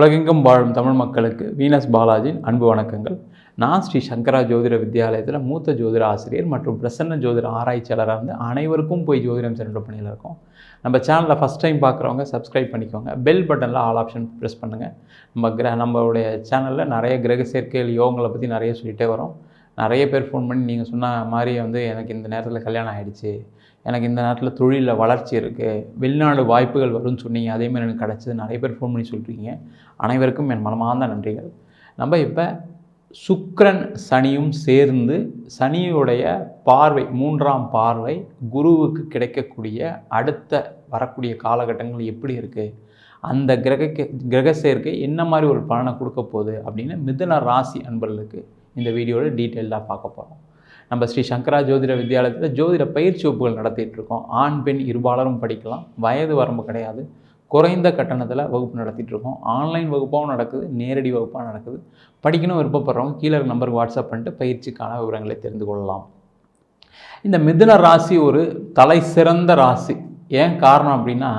உலகெங்கும் வாழும் தமிழ் மக்களுக்கு வீனஸ் பாலாஜியின் அன்பு வணக்கங்கள். நான் ஸ்ரீ சங்கரா ஜோதிட வித்யாலயத்தில் மூத்த ஜோதிட ஆசிரியர் மற்றும் பிரசன்ன ஜோதிட ஆராய்ச்சியாளராக இருந்து அனைவருக்கும் போய் ஜோதிடம் சென்ற பணியில் இருக்கோம். நம்ம சேனலில் ஃபஸ்ட் டைம் பார்க்குறவங்க சப்ஸ்கிரைப் பண்ணிக்கோங்க. பெல் பட்டனில் ஆல் ஆப்ஷன் ப்ரெஸ் பண்ணுங்கள் நம்ம கிர நம்மளுடைய சேனலில் நிறைய கிரக சேர்க்கைகள் யோகங்களை பற்றி நிறைய சொல்லிகிட்டே வரோம். நிறைய பேர் ஃபோன் பண்ணி நீங்கள் சொன்ன மாதிரி வந்து எனக்கு இந்த நேரத்தில் கல்யாணம் ஆகிடுச்சு எனக்கு இந்த நேரத்தில் தொழிலில் வளர்ச்சி இருக்குது வெளிநாடு வாய்ப்புகள் வரும்னு சொன்னீங்க. அதேமாதிரி எனக்கு கிடச்சது நிறைய பேர் ஃபோன் பண்ணி சொல்கிறீங்க அனைவருக்கும் என் மனமார்ந்த நன்றிகள். நம்ம இப்போ சுக்ரன் சனியும் சேர்ந்து சனியுடைய பார்வை மூன்றாம் பார்வை குருவுக்கு கிடைக்கக்கூடிய அடுத்த வரக்கூடிய காலகட்டங்கள் எப்படி இருக்குது அந்த கிரக கிரக சேர்க்கை என்ன மாதிரி ஒரு பலனை கொடுக்க போகுது அப்படின்னு மிதுன ராசி அன்பர்களுக்கு இந்த வீடியோவில் டீட்டெயிலாக பார்க்க போகிறோம் நம்ம ஸ்ரீ சங்கரா ஜோதிட வித்யாலயத்தில் ஜோதிட பயிற்சி வகுப்புகள் நடத்திட்டுருக்கோம் ஆண் பெண் இருபாலரும் படிக்கலாம். வயது வரம்பு கிடையாது. குறைந்த கட்டணத்தில் வகுப்பு நடத்திட்டுருக்கோம் ஆன்லைன் வகுப்பாகவும் நடக்குது நேரடி வகுப்பாக நடக்குது. படிக்கணும் விருப்பப்படுறவங்க கீழே நம்பருக்கு வாட்ஸ்அப் பண்ணிட்டு பயிற்சிக்கான விவரங்களை தெரிந்து கொள்ளலாம். இந்த மிதுன ராசி ஒரு தலை சிறந்த ராசி. ஏன் காரணம் அப்படின்னா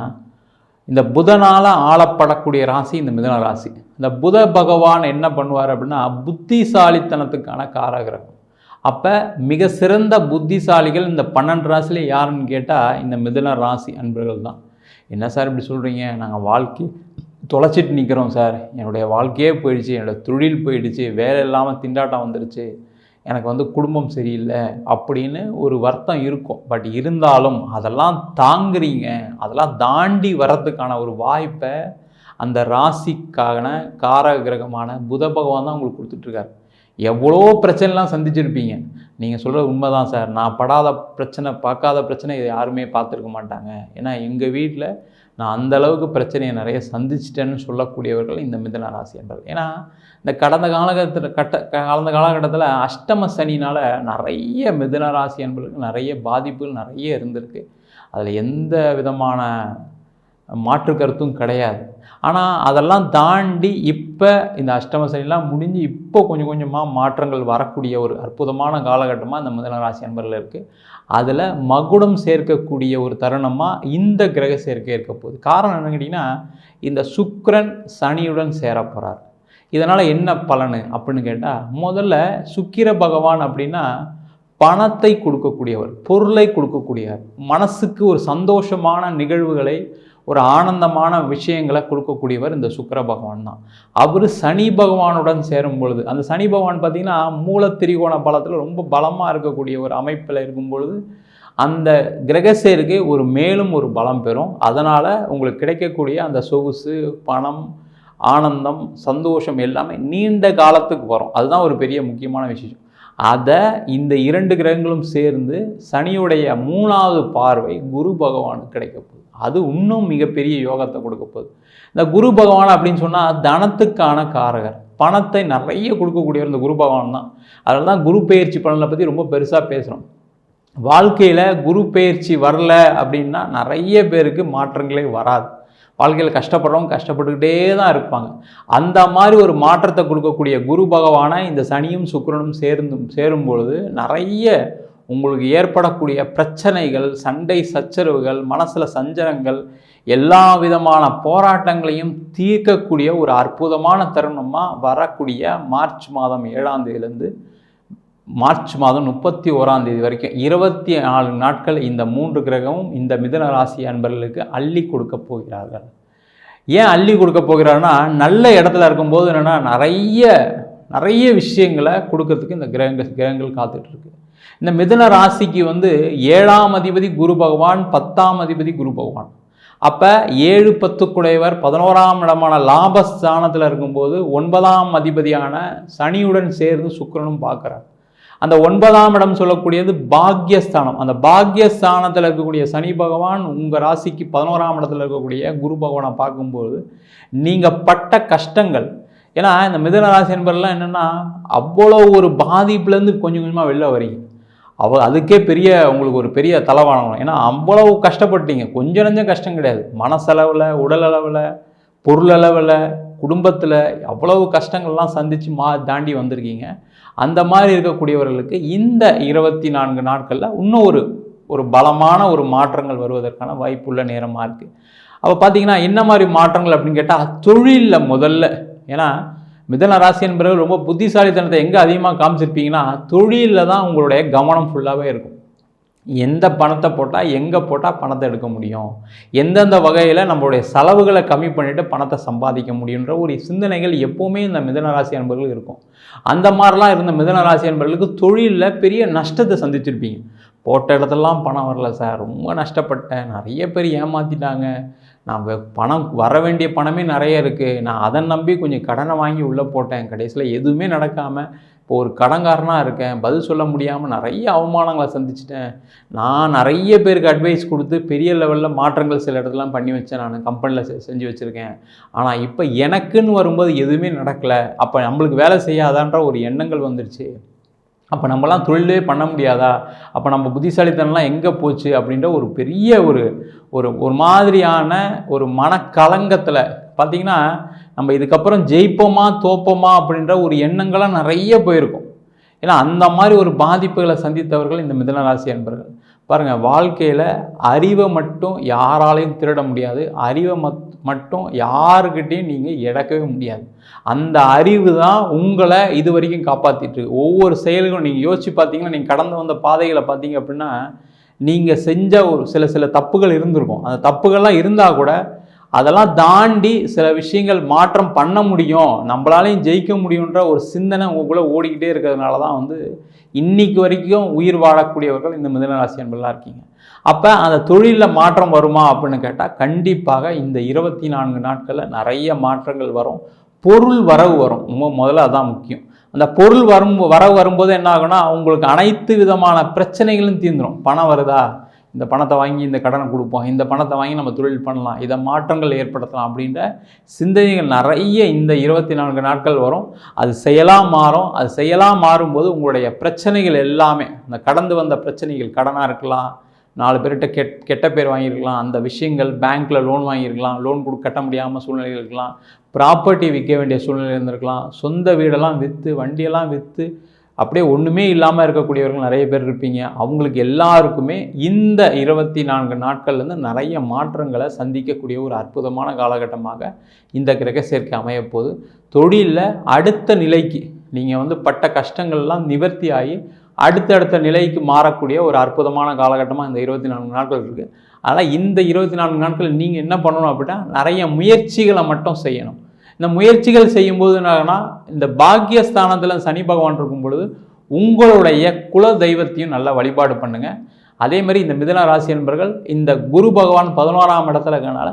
இந்த புதனால் ஆளப்படக்கூடிய ராசி இந்த மிதுன ராசி. இந்த புத பகவான் என்ன பண்ணுவார் அப்படின்னா புத்திசாலித்தனத்துக்கான காரகிரகம். அப்போ மிக சிறந்த புத்திசாலிகள் இந்த பன்னெண்டு ராசியில் யாருன்னு கேட்டால் இந்த மிதுன ராசி அன்பர்கள் தான். என்ன சார் இப்படி சொல்கிறீங்க நாங்கள் வாழ்க்கை தொலைச்சிட்டு நிற்கிறோம் சார். என்னுடைய வாழ்க்கையே போயிடுச்சு என்னோடய தொழில் போயிடுச்சு வேலை இல்லாமல் திண்டாட்டம் வந்துடுச்சு எனக்கு வந்து குடும்பம் சரியில்லை அப்படின்னு ஒரு வருத்தம் இருக்கும். பட் இருந்தாலும் அதெல்லாம் தாங்குறீங்க அதெல்லாம் தாண்டி வர்றதுக்கான ஒரு வாய்ப்பை அந்த ராசிக்கான காரகிரகமான புத பகவான் தான் உங்களுக்கு கொடுத்துட்ருக்காரு எவ்வளோ பிரச்சனைலாம் சந்திச்சிருப்பீங்க? நீங்கள் சொல்கிற உண்மைதான் சார். நான் படாத பிரச்சனை பார்க்காத பிரச்சனை இதை யாருமே பார்த்துருக்க மாட்டாங்க. ஏன்னா எங்கள் வீட்டில் நான் அந்த அளவுக்கு பிரச்சனையை நிறைய சந்திச்சிட்டேன்னு சொல்லக்கூடியவர்கள் இந்த மிதன ராசி என்பது ஏன்னா இந்த கடந்த காலகட்டத்தில் கட்ட கடந்த காலகட்டத்தில் அஷ்டம சனினால் நிறைய மிதன ராசி என்பதற்கு நிறைய பாதிப்புகள் நிறைய இருந்திருக்கு. அதில் எந்த விதமான மாற்று கருத்தும் கிடையாது. ஆனால் அதெல்லாம் தாண்டி இப்போ இந்த அஷ்டம சனிலாம் முடிஞ்சு இப்போ கொஞ்சம் கொஞ்சமாக மாற்றங்கள் வரக்கூடிய ஒரு அற்புதமான காலகட்டமாக இந்த முதல ராசி அன்பர்கள் இருக்குது அதில் மகுடம் சேர்க்கக்கூடிய ஒரு தருணமாக இந்த கிரக சேர்க்கை இருக்க போகுது. காரணம் என்னன்னு கேட்டிங்கன்னா இந்த சுக்கரன் சனியுடன் சேர போகிறார் இதனால் என்ன பலனு அப்படின்னு கேட்டால் முதல்ல சுக்கிர பகவான் அப்படின்னா பணத்தை கொடுக்கக்கூடியவர் பொருளை கொடுக்கக்கூடியவர் மனசுக்கு ஒரு சந்தோஷமான நிகழ்வுகளை ஒரு ஆனந்தமான விஷயங்களை கொடுக்கக்கூடியவர் இந்த சுக்கர பகவான் தான். அவர் சனி பகவானுடன் சேரும் பொழுது அந்த சனி பகவான் பார்த்திங்கன்னா மூல திரிகோண பலத்தில் ரொம்ப பலமாக இருக்கக்கூடிய ஒரு அமைப்பில் இருக்கும் பொழுது அந்த கிரக சேர்க்கை ஒரு மேலும் ஒரு பலம் பெறும். அதனால் உங்களுக்கு கிடைக்கக்கூடிய அந்த சொகுசு பணம் ஆனந்தம் சந்தோஷம் எல்லாமே நீண்ட காலத்துக்கு வரும். அதுதான் ஒரு பெரிய முக்கியமான விஷயம். அதை இந்த இரண்டு கிரகங்களும் சேர்ந்து சனியுடைய மூணாவது பார்வை குரு பகவானுக்கு கிடைக்கப்போகுது அது இன்னும் மிகப்பெரிய யோகத்தை கொடுக்க போகுது. இந்த குரு பகவான் அப்படின்னு சொன்னால் தனத்துக்கான காரகர். பணத்தை நிறைய கொடுக்கக்கூடியவர் இந்த குரு பகவான் தான். அதனால தான் குரு பயிற்சி பலனை பற்றி ரொம்ப பெருசாக பேசுகிறோம் வாழ்க்கையில் குரு பயிற்சி வரல அப்படின்னா நிறைய பேருக்கு மாற்றங்களே வராது. வாழ்க்கையில் கஷ்டப்படுறவங்க கஷ்டப்பட்டுக்கிட்டே தான் இருப்பாங்க. அந்த மாதிரி ஒரு மாற்றத்தை கொடுக்கக்கூடிய குரு பகவானை இந்த சனியும் சுக்கரனும் சேர்ந்தும் சேரும் பொழுது நிறைய உங்களுக்கு ஏற்படக்கூடிய பிரச்சனைகள் சண்டை சச்சரவுகள் மனசில் சஞ்சலங்கள் எல்லா விதமான போராட்டங்களையும் தீர்க்கக்கூடிய ஒரு அற்புதமான தருணமாக வரக்கூடிய மார்ச் மாதம் ஏழாம் தேதியிலேருந்து மார்ச் மாதம் முப்பத்தி ஓராம் தேதி வரைக்கும் இருபத்தி நாலு நாட்கள் இந்த மூன்று கிரகமும் இந்த மிதன ராசி அன்பர்களுக்கு அள்ளி கொடுக்க போகிறார்கள். ஏன் அள்ளி கொடுக்க போகிறாருன்னா நல்ல இடத்துல இருக்கும்போது என்னென்னா நிறைய நிறைய விஷயங்களை கொடுக்கறதுக்கு இந்த கிரகங்கள் கிரகங்கள் காத்துட்ருக்கு. இந்த மிதன ராசிக்கு வந்து ஏழாம் அதிபதி குரு பகவான் பத்தாம் அதிபதி குரு பகவான். அப்போ ஏழு பத்துக்குடையவர் பதினோராம் இடமான லாபஸ்தானத்தில் இருக்கும்போது ஒன்பதாம் அதிபதியான சனியுடன் சேர்ந்து சுக்கிரனும் பார்க்குறார். அந்த ஒன்பதாம் இடம் சொல்லக்கூடியது பாக்யஸ்தானம். அந்த பாக்யஸ்தானத்தில் இருக்கக்கூடிய சனி பகவான் உங்கள் ராசிக்கு பதினோராம் இடத்துல இருக்கக்கூடிய குரு பகவானை பார்க்கும்போது நீங்கள் பட்ட கஷ்டங்கள். ஏன்னா இந்த மிதன ராசி என்பதெல்லாம் என்னென்னா அவ்வளோ ஒரு பாதிப்புலேருந்து கொஞ்சம் கொஞ்சமாக வெளில வரீங்க அவ அதுக்கே பெரிய உங்களுக்கு ஒரு பெரிய தலைவானம் ஏன்னா அவ்வளவு கஷ்டப்பட்டீங்க. கொஞ்சம் நஞ்சம் கஷ்டம் கிடையாது. மனசளவில் உடல் அளவில் பொருள் அளவில் குடும்பத்தில் அவ்வளவு கஷ்டங்கள்லாம் சந்தித்து மா தாண்டி வந்திருக்கீங்க. அந்த மாதிரி இருக்கக்கூடியவர்களுக்கு இந்த இருபத்தி நான்கு நாட்களில் இன்னும் ஒரு ஒரு பலமான ஒரு மாற்றங்கள் வருவதற்கான வாய்ப்புள்ள நேரமாக இருக்குது அப்போ பார்த்தீங்கன்னா என்ன மாதிரி மாற்றங்கள் அப்படின்னு கேட்டால் தொழிலில் முதல்ல ஏன்னா மிதன ராசி என்பவர்கள் ரொம்ப புத்திசாலித்தனத்தை எங்கே அதிகமாக காமிச்சிருப்பீங்கன்னா தொழிலில் தான் உங்களுடைய கவனம் ஃபுல்லாகவே இருக்கும். எந்த பணத்தை போட்டால் எங்கே போட்டால் பணத்தை எடுக்க முடியும்? எந்தெந்த வகையில் நம்மளுடைய செலவுகளை கம்மி பண்ணிவிட்டு பணத்தை சம்பாதிக்க முடியுன்ற ஒரு சிந்தனைகள் எப்போவுமே இந்த மிதனராசி அன்பர்கள் இருக்கும். அந்த மாதிரிலாம் இருந்த மிதனராசி அன்பர்களுக்கு தொழிலில் பெரிய நஷ்டத்தை சந்திச்சிருப்பீங்க. போட்ட இடத்துலலாம் பணம் வரல சார். ரொம்ப நஷ்டப்பட்டேன். நிறைய பேர் ஏமாற்றிட்டாங்க நான் பணம் வர வேண்டிய பணமே நிறைய இருக்குது நான் அதை நம்பி கொஞ்சம் கடனை வாங்கி உள்ளே போட்டேன். கடைசியில் எதுவுமே நடக்காமல் இப்போ ஒரு கடன்காரனாக இருக்கேன் பதில் சொல்ல முடியாமல் நிறைய அவமானங்களை சந்திச்சிட்டேன். நான் நிறைய பேருக்கு அட்வைஸ் கொடுத்து பெரிய லெவலில் மாற்றங்கள் சில இடத்துலாம் பண்ணி வச்சேன் நான் கம்பெனியில் செ செஞ்சு வச்சுருக்கேன். ஆனால் இப்போ எனக்குன்னு வரும்போது எதுவுமே நடக்கலை. அப்போ நம்மளுக்கு வேலை செய்யாதான்ற ஒரு எண்ணங்கள் வந்துருச்சு. அப்போ நம்மலாம் தொழிலே பண்ண முடியாதா? அப்போ நம்ம புத்திசாலித்தனம்லாம் எங்கே போச்சு? அப்படின்ற ஒரு பெரிய ஒரு ஒரு ஒரு மாதிரியான ஒரு மனக்கலங்கத்தில் பார்த்திங்கன்னா நம்ம இதுக்கப்புறம் ஜெயிப்போமா தோப்போமா அப்படின்ற ஒரு எண்ணங்களாக நிறைய போயிருக்கும். ஏன்னா அந்த மாதிரி ஒரு பாதிப்புகளை சந்தித்தவர்கள் இந்த மிதன ராசி அன்பர்கள். பாருங்கள் வாழ்க்கையில் அறிவை மட்டும் யாராலையும் திருட முடியாது. அறிவை மத் மட்டும் யாருக்கிட்டையும் நீங்கள் இழக்கவே முடியாது. அந்த அறிவு தான் உங்களை இது வரைக்கும் காப்பாற்றிட்டு ஒவ்வொரு செயல்களும் நீங்கள் யோசிச்சு பார்த்தீங்கன்னா நீங்கள் கடந்து வந்த பாதைகளை பார்த்தீங்க அப்படின்னா நீங்கள் செஞ்ச ஒரு சில சில தப்புகள் இருந்திருக்கும். அந்த தப்புகள்லாம் இருந்தால் கூட அதெல்லாம் தாண்டி சில விஷயங்கள் மாற்றம் பண்ண முடியும். நம்மளாலையும் ஜெயிக்க முடியுன்ற ஒரு சிந்தனை உங்களுக்குள்ளே ஓடிக்கிட்டே இருக்கிறதுனால தான் வந்து இன்னைக்கு வரைக்கும் உயிர் வாழக்கூடியவர்கள் இந்த மிதனராசி அன்பெல்லாம் இருக்கீங்க. அப்போ அந்த தொழிலில் மாற்றம் வருமா அப்படின்னு கேட்டால் கண்டிப்பாக இந்த இருபத்தி நான்கு நாட்களில் நிறைய மாற்றங்கள் வரும். பொருள் வரவு வரும். முதல்ல அதான் முக்கியம். அந்த பொருள் வரும் வரவு வரும்போது என்ன ஆகுனா உங்களுக்கு அனைத்து விதமான பிரச்சனைகளும் தீர்ந்துடும் பணம் வருதா? இந்த பணத்தை வாங்கி இந்த கடனை கொடுப்போம் இந்த பணத்தை வாங்கி நம்ம தொழில் பண்ணலாம் இதை மாற்றங்கள் ஏற்படுத்தலாம் அப்படின்ற சிந்தனைகள் நிறைய இந்த இருபத்தி நான்கு நாட்கள் வரும். அது செயலாக மாறும். அது செயலாக மாறும்போது உங்களுடைய பிரச்சனைகள் எல்லாமே அந்த கடந்து வந்த பிரச்சனைகள் கடனாக இருக்கலாம் நாலு பேர்கிட்ட கெட் கெட்ட பேர் வாங்கியிருக்கலாம் அந்த விஷயங்கள் பேங்க்கில் லோன் வாங்கியிருக்கலாம் லோன் கொடு கட்ட முடியாமல் சூழ்நிலைகள் இருக்கலாம் ப்ராப்பர்ட்டி விற்க வேண்டிய சூழ்நிலை இருந்திருக்கலாம் சொந்த வீடெல்லாம் விற்று வண்டியெல்லாம் விற்று அப்படியே ஒன்றுமே இல்லாமல் இருக்கக்கூடியவர்கள் நிறைய பேர் இருப்பீங்க. அவங்களுக்கு எல்லாருக்குமே இந்த இருபத்தி நான்கு நாட்கள்லேருந்து நிறைய மாற்றங்களை சந்திக்கக்கூடிய ஒரு அற்புதமான காலகட்டமாக இந்த கிரக சேர்க்கை அமையப்போகுது தொழிலில் அடுத்த நிலைக்கு நீங்கள் வந்து பட்ட கஷ்டங்கள்லாம் நிவர்த்தி ஆகி அடுத்தடுத்த நிலைக்கு மாறக்கூடிய ஒரு அற்புதமான காலகட்டமாக இந்த இருபத்தி நான்கு நாட்கள் இருக்குது அதனால் இந்த இருபத்தி நான்கு நாட்கள் நீங்கள் என்ன பண்ணணும் அப்படின்னா நிறைய முயற்சிகளை மட்டும் செய்யணும். இந்த முயற்சிகள் செய்யும்போது என்னன்னா இந்த பாக்கியஸ்தானத்தில் சனி பகவான் இருக்கும் பொழுது உங்களுடைய குல தெய்வத்தையும் நல்லா வழிபாடு பண்ணுங்கள் அதே மாதிரி இந்த மிதன ராசி என்பர்கள் இந்த குரு பகவான் பதினோராம் இடத்துல இருக்கனால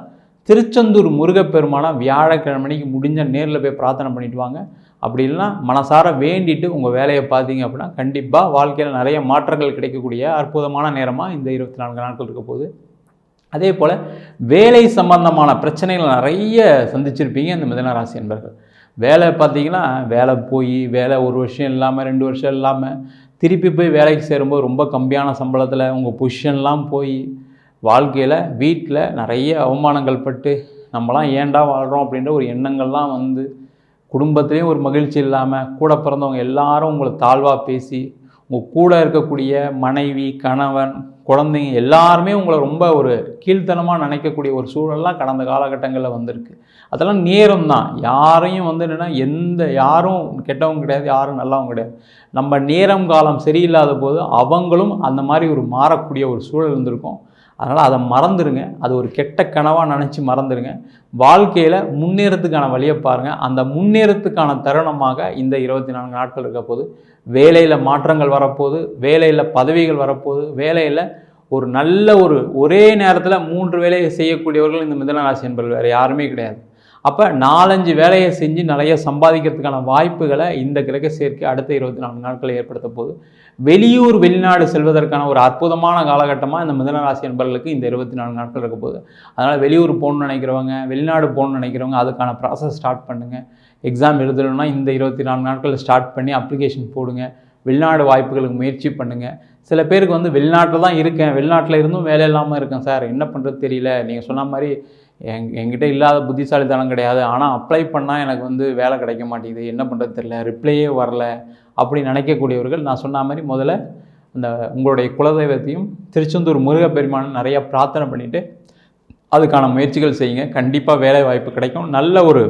திருச்செந்தூர் முருகப்பெருமான வியாழக்கிழமைக்கு முடிஞ்ச நேரில் போய் பிரார்த்தனை பண்ணிட்டு வாங்க. அப்படி இல்லைன்னா மனசார வேண்டிட்டு உங்கள் வேலையை பார்த்தீங்க அப்படின்னா கண்டிப்பாக வாழ்க்கையில் நிறைய மாற்றங்கள் கிடைக்கக்கூடிய அற்புதமான நேரமாக இந்த இருபத்தி நான்கு நாட்கள் இருக்க போகுது. அதே போல் வேலை சம்பந்தமான பிரச்சனைகள் நிறைய சந்திச்சிருப்பீங்க இந்த மிதன ராசி என்பர்கள். வேலை பார்த்தீங்கன்னா வேலை போய் வேலை ஒரு வருஷம் இல்லாமல் ரெண்டு வருஷம் இல்லாமல் திருப்பி போய் வேலைக்கு சேரும்போது ரொம்ப கம்மியான சம்பளத்தில் உங்கள் பொசிஷன்லாம் போய் வாழ்க்கையில் வீட்டில் நிறைய அவமானங்கள் பட்டு நம்மலாம் ஏன்டா வாழ்கிறோம் அப்படின்ற ஒரு எண்ணங்கள்லாம் வந்து குடும்பத்துலேயும் ஒரு மகிழ்ச்சி இல்லாமல் கூட பிறந்தவங்க எல்லாரும் உங்களை தாழ்வாக பேசி உங்கள் கூட இருக்கக்கூடிய மனைவி கணவன் குழந்தைங்க எல்லாருமே உங்களை ரொம்ப ஒரு கீழ்த்தனமாக நினைக்கக்கூடிய ஒரு சூழல்லாம் கடந்த காலகட்டங்களில் வந்திருக்கு. அதெல்லாம் நேரம் தான் யாரையும் வந்து என்னென்னா எந்த யாரும் கெட்டவங்க கிடையாது யாரும் நல்லவங்க கிடையாது. நம்ம நேரம் காலம் சரியில்லாத போது அவங்களும் அந்த மாதிரி ஒரு மாறக்கூடிய ஒரு சூழல் இருந்திருக்கும். அதனால் அதை மறந்துடுங்க. அது ஒரு கெட்ட கனவாக நினச்சி மறந்துடுங்க. வாழ்க்கையில் முன்னேறத்துக்கான வழியை பாருங்கள் அந்த முன்னேறத்துக்கான தருணமாக இந்த இருபத்தி நான்கு நாட்கள் இருக்க போது வேலையில் மாற்றங்கள் வரப்போகுது வேலையில் பதவிகள் வரப்போகுது வேலையில் ஒரு நல்ல ஒரு ஒரே நேரத்தில் மூன்று வேலையை செய்யக்கூடியவர்கள் இந்த மிதனராசி என்பது வேறு யாருமே கிடையாது. அப்போ நாலஞ்சு வேலையை செஞ்சு நிறைய சம்பாதிக்கிறதுக்கான வாய்ப்புகளை இந்த கிரக சேர்க்கை அடுத்த இருபத்தி நான்கு நாட்கள் ஏற்படுத்த போது வெளியூர் வெளிநாடு செல்வதற்கான ஒரு அற்புதமான காலகட்டமாக இந்த மிதனராசி என்பவர்களுக்கு இந்த இருபத்தி நான்கு நாட்கள் இருக்க போகுது. அதனால் வெளியூர் போகணும்னு நினைக்கிறவங்க வெளிநாடு போகணும்னு நினைக்கிறவங்க அதுக்கான ப்ராசஸ் ஸ்டார்ட் பண்ணுங்கள் எக்ஸாம் எழுதணும்னா இந்த இருபத்தி நான்கு நாட்கள் ஸ்டார்ட் பண்ணி அப்ளிகேஷன் போடுங்க. வெளிநாடு வாய்ப்புகளுக்கு முயற்சி பண்ணுங்கள் சில பேருக்கு வந்து வெளிநாட்டில் தான் இருக்கேன். வெளிநாட்டில் இருந்தும் வேலை இல்லாமல் இருக்கேன் சார். என்ன பண்ணுறது தெரியல. நீங்கள் சொன்ன மாதிரி எங் என்கிட்ட இல்லாத புத்திசாலித்தனம் கிடையாது. ஆனால் அப்ளை பண்ணால் எனக்கு வந்து வேலை கிடைக்க மாட்டேங்குது. என்ன பண்ணுறது தெரில ரிப்ளையே வரல. அப்படி நினைக்கக்கூடியவர்கள் நான் சொன்ன மாதிரி முதல்ல அந்த உங்களுடைய குலதெய்வத்தையும் திருச்செந்தூர் முருகப்பெருமானும் நிறையா பிரார்த்தனை பண்ணிவிட்டு அதுக்கான முயற்சிகள் செய்யுங்க. கண்டிப்பாக வேலை வாய்ப்பு கிடைக்கும். நல்ல ஒரு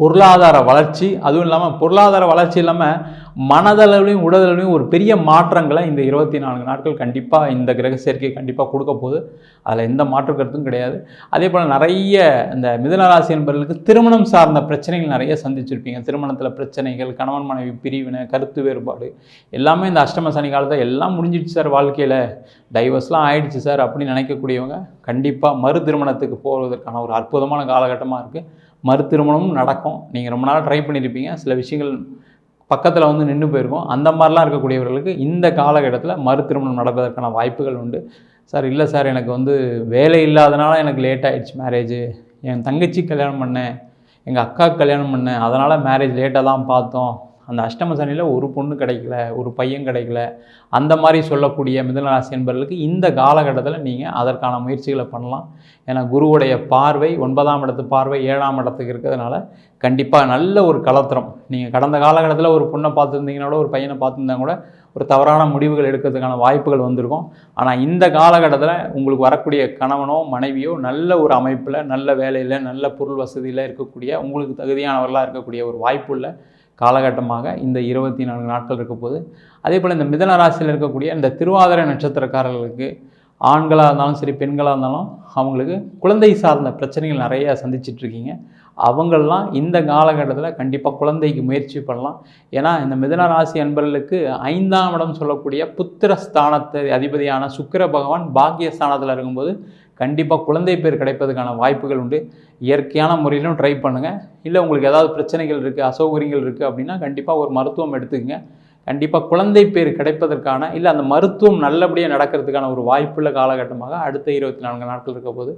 பொருளாதார வளர்ச்சி. அதுவும் இல்லாமல் பொருளாதார வளர்ச்சி இல்லாமல் மனதளவிலையும் உடலையும் ஒரு பெரிய மாற்றங்களை இந்த இருபத்தி நான்கு நாட்கள் கண்டிப்பாக இந்த கிரக சேர்க்கை கண்டிப்பாக கொடுக்க போகுது. அதில் எந்த மாற்று கருத்தும் கிடையாது. அதே போல் நிறைய இந்த மிதனராசி என்பவர்களுக்கு திருமணம் சார்ந்த பிரச்சனைகள் நிறைய சந்திச்சிருப்பீங்க. திருமணத்தில் பிரச்சனைகள் கணவன் மனைவி பிரிவினை கருத்து வேறுபாடு எல்லாமே இந்த அஷ்டம சனி காலத்தில் எல்லாம் முடிஞ்சிடுச்சு சார் வாழ்க்கையில். டைவர்ஸ்லாம் ஆயிடுச்சு சார் அப்படின்னு நினைக்கக்கூடியவங்க கண்டிப்பாக மறு திருமணத்துக்கு போவதற்கான ஒரு அற்புதமான காலகட்டமாக இருக்குது மறு திருமணமும் நடக்கும். நீங்கள் ரொம்ப நாள் ட்ரை பண்ணியிருப்பீங்க சில விஷயங்கள் பக்கத்தில் வந்து நின்று போயிருக்கோம். அந்த மாதிரிலாம் இருக்கக்கூடியவர்களுக்கு இந்த காலகட்டத்தில் மறு திருமணம் நடப்பதற்கான வாய்ப்புகள் உண்டு. சார் இல்லை சார் எனக்கு வந்து வேலை இல்லாதனால எனக்கு லேட் ஆகிடுச்சு மேரேஜ் என் தங்கச்சி கல்யாணம் பண்ணேன். எங்கள் அக்கா கல்யாணம் பண்ணேன். அதனால் மேரேஜ் லேட்டாக தான் பார்த்தோம். அந்த அஷ்டம சனியில் ஒரு பொண்ணு கிடைக்கல ஒரு பையன் கிடைக்கல அந்த மாதிரி சொல்லக்கூடிய மிதனராசி என்பர்களுக்கு இந்த காலகட்டத்தில் நீங்கள் அதற்கான முயற்சிகளை பண்ணலாம். ஏன்னா குருவுடைய பார்வை ஒன்பதாம் இடத்து பார்வை ஏழாம் இடத்துக்கு இருக்கிறதுனால கண்டிப்பாக நல்ல ஒரு கலத்திரம். நீங்கள் கடந்த காலகட்டத்தில் ஒரு பொண்ணை பார்த்துருந்தீங்கன்னா கூட ஒரு பையனை பார்த்துருந்தா கூட ஒரு தவறான முடிவுகள் எடுக்கிறதுக்கான வாய்ப்புகள் வந்திருக்கும். ஆனால் இந்த காலகட்டத்தில் உங்களுக்கு வரக்கூடிய கணவனோ மனைவியோ நல்ல ஒரு அமைப்பில் நல்ல வேலையில் நல்ல பொருள் வசதியில் இருக்கக்கூடிய உங்களுக்கு தகுதியானவர்களாக இருக்கக்கூடிய ஒரு வாய்ப்புள்ள காலகட்டமாக இந்த இருபத்தி நான்கு நாட்கள் இருக்க போது அதே போல் இந்த மிதன ராசியில் இருக்கக்கூடிய இந்த திருவாதிரை நட்சத்திரக்காரர்களுக்கு ஆண்களாக இருந்தாலும் சரி பெண்களாக இருந்தாலும் அவங்களுக்கு குழந்தை சார்ந்த பிரச்சனைகள் நிறைய சந்திச்சிட்ருக்கீங்க அவங்களெலாம் இந்த காலகட்டத்தில் கண்டிப்பாக குழந்தைக்கு முயற்சி பண்ணலாம். ஏன்னா இந்த மிதன ராசி அன்பர்களுக்கு ஐந்தாம் இடம் சொல்லக்கூடிய புத்திர ஸ்தானத்தை அதிபதியான சுக்கிர பகவான் பாக்கிய ஸ்தானத்தில் இருக்கும்போது கண்டிப்பாக குழந்தை பேர் கிடைப்பதுக்கான வாய்ப்புகள் உண்டு. இயற்கையான முறையிலும் ட்ரை பண்ணுங்கள் இல்லை உங்களுக்கு ஏதாவது பிரச்சனைகள் இருக்குது அசௌகரியங்கள் இருக்குது அப்படின்னா கண்டிப்பாக ஒரு மருத்துவம் எடுத்துக்கங்க. கண்டிப்பாக குழந்தை பேர் கிடைப்பதற்கான இல்லை அந்த மருத்துவம் நல்லபடியாக நடக்கிறதுக்கான ஒரு வாய்ப்புள்ள காலகட்டமாக அடுத்த இருபத்தி நான்கு நாட்கள் இருக்க போது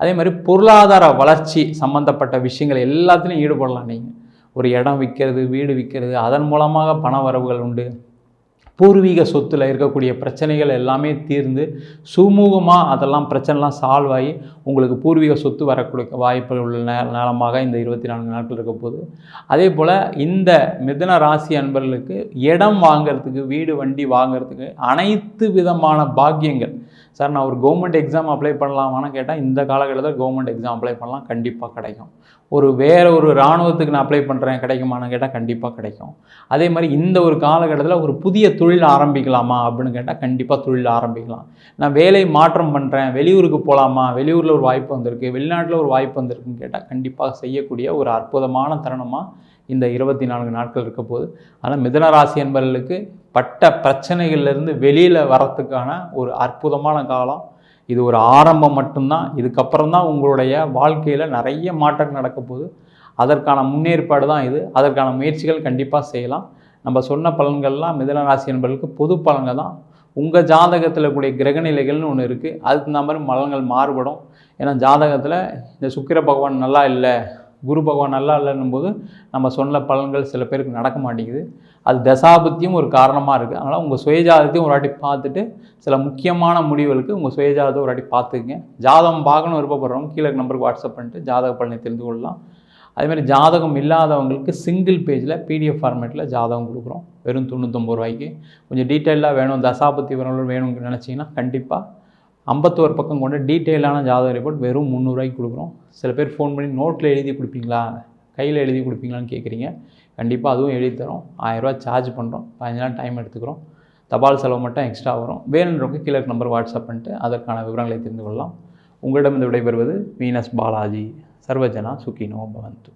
அதே மாதிரி பொருளாதார வளர்ச்சி சம்மந்தப்பட்ட விஷயங்கள் எல்லாத்துலேயும் ஈடுபடலாம் நீங்கள் ஒரு இடம் விற்கிறது வீடு விற்கிறது அதன் மூலமாக பண வரவுகள் உண்டு. பூர்வீக சொத்தில் இருக்கக்கூடிய பிரச்சனைகள் எல்லாமே தீர்ந்து சுமூகமாக அதெல்லாம் பிரச்சனைலாம் சால்வ் ஆகி உங்களுக்கு பூர்வீக சொத்து வரக்கூடிய வாய்ப்புகள் உள்ள நே நேரமாக இந்த இருபத்தி நான்கு நாட்கள் இருக்கப்போகுது அதே போல் இந்த மிதன ராசி அன்பர்களுக்கு இடம் வாங்கிறதுக்கு வீடு வண்டி வாங்கிறதுக்கு அனைத்து விதமான பாக்கியங்கள் சார் நான் ஒரு கவர்மெண்ட் எக்ஸாம் அப்ளை பண்ணலாமான்னு கேட்டால் இந்த காலகட்டத்தில் கவர்மெண்ட் எக்ஸாம் அப்ளை பண்ணலாம் கண்டிப்பாக கிடைக்கும். ஒரு வேறு ஒரு இராணுவத்துக்கு நான் அப்ளை பண்ணுறேன் கிடைக்குமான்னு கேட்டால் கண்டிப்பாக கிடைக்கும். அதே மாதிரி இந்த ஒரு காலகட்டத்தில் ஒரு புதிய தொழில் ஆரம்பிக்கலாமா அப்படின்னு கேட்டால் கண்டிப்பாக தொழில் ஆரம்பிக்கலாம். நான் வேலை மாற்றம் பண்ணுறேன் வெளியூருக்கு போகலாமா வெளியூரில் ஒரு வாய்ப்பு வந்திருக்கு வெளிநாட்டில் ஒரு வாய்ப்பு வந்திருக்குன்னு கேட்டால் கண்டிப்பாக செய்யக்கூடிய ஒரு அற்புதமான தருணமாக இந்த இருபத்தி நான்கு நாட்கள் இருக்க போது ஆனால் மிதனராசி என்பவர்களுக்கு பட்ட பிரச்சனைகள்லேருந்து வெளியில் வரத்துக்கான ஒரு அற்புதமான காலம். இது ஒரு ஆரம்பம் மட்டும்தான். இதுக்கப்புறம் தான் உங்களுடைய வாழ்க்கையில் நிறைய மாற்றம் நடக்க போகுது. அதற்கான முன்னேற்பாடு தான் இது. அதற்கான முயற்சிகள் கண்டிப்பாக செய்யலாம். நம்ம சொன்ன பலன்கள்லாம் மிதனராசி என்பவர்களுக்கு பொது பலன்கள் தான். உங்கள் ஜாதகத்தில் கூடிய கிரகநிலைகள்னு ஒன்று இருக்குது அதுக்கு தகுந்த மாதிரி பலன்கள் மாறுபடும். ஏன்னா ஜாதகத்தில் இந்த சுக்கிர பகவான் நல்லா இல்லை. குரு பகவான் நல்லா இல்லைன்னும் போது நம்ம சொன்ன பலன்கள் சில பேருக்கு நடக்க மாட்டேங்குது. அது தசாபத்தியும் ஒரு காரணமாக இருக்குது அதனால் உங்கள் சுயஜாதத்தையும் ஒரு வாட்டி பார்த்துட்டு சில முக்கியமான முடிவுகளுக்கு உங்கள் சுயஜாதத்தை ஒரு வாட்டி பார்த்துக்குங்க. ஜாதகம் பார்க்கணும் விருப்பப்படுறவங்க கீழே நம்பருக்கு வாட்ஸ்அப் பண்ணிட்டு ஜாதக பலனை தெரிந்து கொள்ளலாம். அதேமாதிரி ஜாதகம் இல்லாதவங்களுக்கு சிங்கிள் பேஜில் பிடிஎஃப் ஃபார்மேட்டில் ஜாதகம் கொடுக்குறோம். வெறும் தொண்ணூத்தொம்பது ரூபாய்க்கு. கொஞ்சம் டீட்டெயிலாக வேணும். தசாபத்தி வரணும் வேணும்னு நினச்சிங்கன்னா கண்டிப்பாக ஐம்பத்தோரு பக்கம் கொண்டு டீட்டெயிலான ஜாதக ரிப்போர்ட் வெறும் முந்நூறுரூவாய்க்கு கொடுக்குறோம். சில பேர் ஃபோன் பண்ணி நோட்டில் எழுதி கொடுப்பீங்களா? கையில் எழுதி கொடுப்பீங்களான்னு கேட்குறீங்க கண்டிப்பாக அதுவும் எழுதி தரோம். ஆயிரரூவா சார்ஜ் பண்ணுறோம் பதினஞ்சு நாள் டைம் எடுத்துக்கிறோம். தபால் செலவு மட்டும் எக்ஸ்ட்ரா வரும். வேணுன்றவங்க கீழே நம்பர் வாட்ஸ்அப் பண்ணிட்டு அதற்கான விவரங்களை தெரிந்து கொள்ளலாம். உங்களிடம் இந்த விடைபெறுவது வீனஸ் பாலாஜி. சர்வஜனா சுக்கினோ பவந்து.